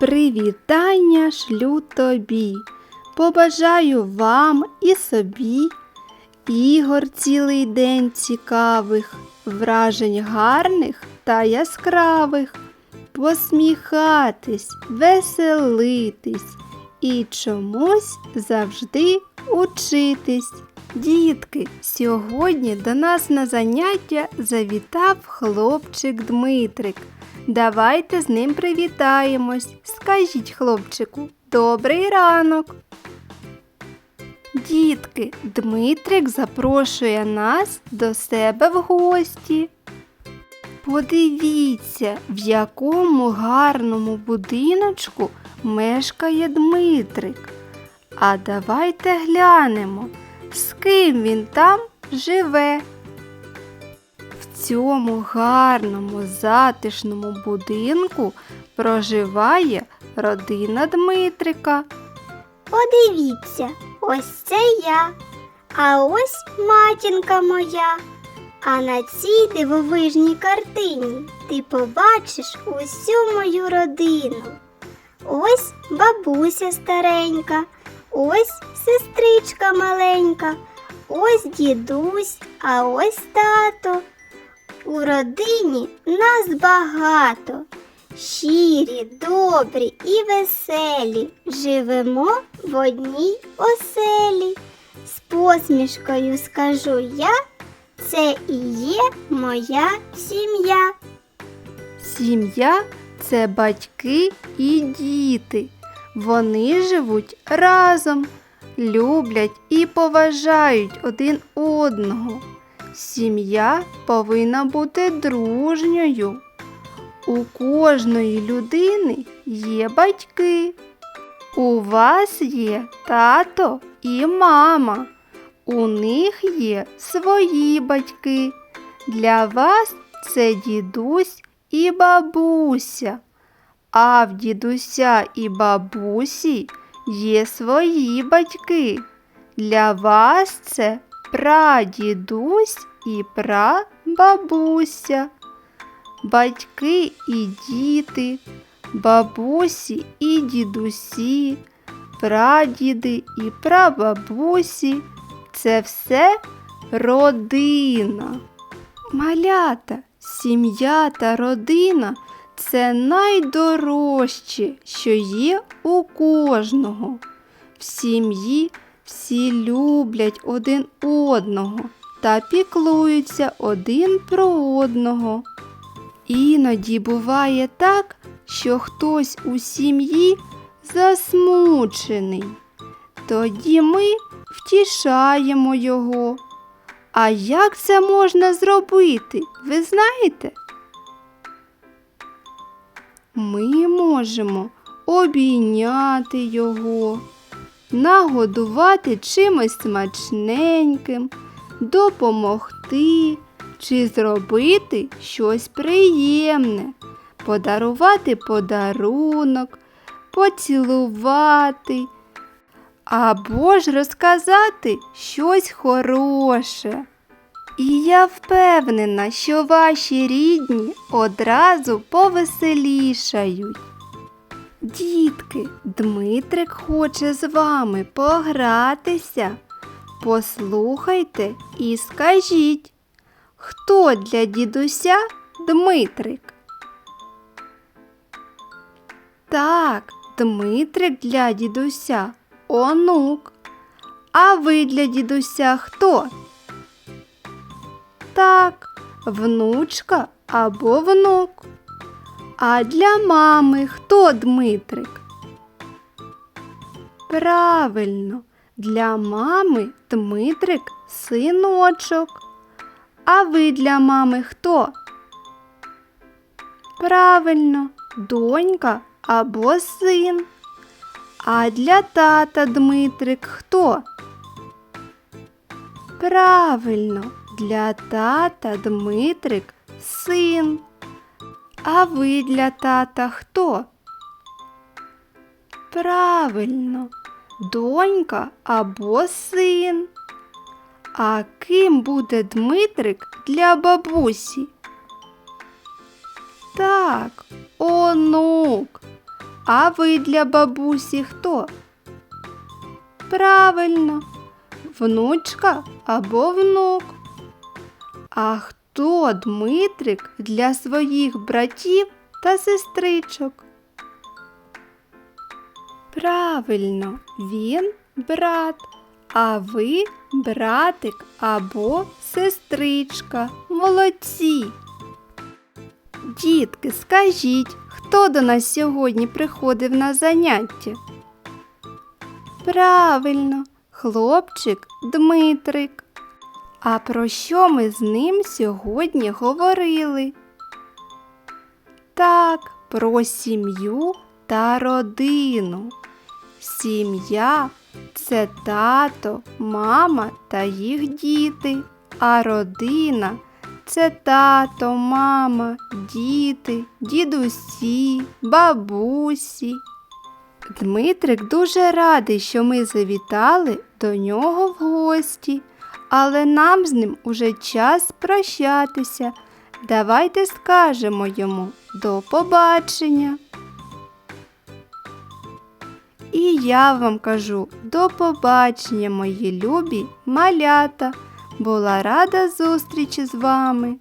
Привітання шлю тобі. Побажаю вам і собі ігор цілий день цікавих, вражень гарних та яскравих, посміхатись, веселитись і чомусь завжди учитись. Дітки, сьогодні до нас на заняття завітав хлопчик Дмитрик. Давайте з ним привітаємось. Скажіть хлопчику, добрий ранок. Дітки, Дмитрик запрошує нас до себе в гості. Подивіться, в якому гарному будиночку мешкає Дмитрик. А давайте глянемо, з ким він там живе. Цьому гарному затишному будинку проживає родина Дмитрика. Подивіться, ось це я, а ось матінка моя. А на цій дивовижній картині ти побачиш усю мою родину. Ось бабуся старенька, ось сестричка маленька, ось дідусь, а ось тато. У родині нас багато. Щирі, добрі і веселі, живемо в одній оселі. З посмішкою скажу я, це і є моя сім'я. Сім'я це батьки і діти. Вони живуть разом, люблять і поважають один одного. Сім'я повинна бути дружньою. У кожної людини є батьки. У вас є тато і мама. У них є свої батьки. Для вас це дідусь і бабуся. А в дідуся і бабусі є свої батьки. Для вас це прадідусь і прабабуся. Батьки і діти, бабусі і дідусі, прадіди і прабабусі це все родина. Малята, сім'я та родина це найдорожче, що є у кожного. В сім'ї всі люблять один одного та піклуються один про одного. Іноді буває так, що хтось у сім'ї засмучений. Тоді ми втішаємо його. А як це можна зробити, ви знаєте? Ми можемо обійняти його, нагодувати чимось смачненьким, допомогти чи зробити щось приємне, подарувати подарунок, поцілувати або ж розказати щось хороше. І я впевнена, що ваші рідні одразу повеселішають. Дітки, Дмитрик хоче з вами погратися. Послухайте і скажіть, хто для дідуся Дмитрик? Так, Дмитрик для дідуся онук. А ви для дідуся хто? Так, внучка або внук. А для мами хто Дмитрик? Правильно, для мами Дмитрик синочок. А ви для мами хто? Правильно, донька або син. А для тата Дмитрик хто? Правильно, для тата Дмитрик син. А ви для тата хто? Правильно, донька або син. А ким буде Дмитрик для бабусі? Так, онук. А ви для бабусі хто? Правильно, внучка або внук. А хто Дмитрик для своїх братів та сестричок? Правильно, він брат, а ви братик або сестричка. Молодці. Дітки, скажіть, хто до нас сьогодні приходив на заняття? Правильно, хлопчик Дмитрик. А про що ми з ним сьогодні говорили? Так, про сім'ю та родину. Сім'я це тато, мама та їх діти, а родина це тато, мама, діти, дідусі, бабусі. Дмитрик дуже радий, що ми завітали до нього в гості, але нам з ним уже час прощатися. Давайте скажемо йому до побачення. І я вам кажу до побачення, мої любі малята. Була рада зустрічі з вами.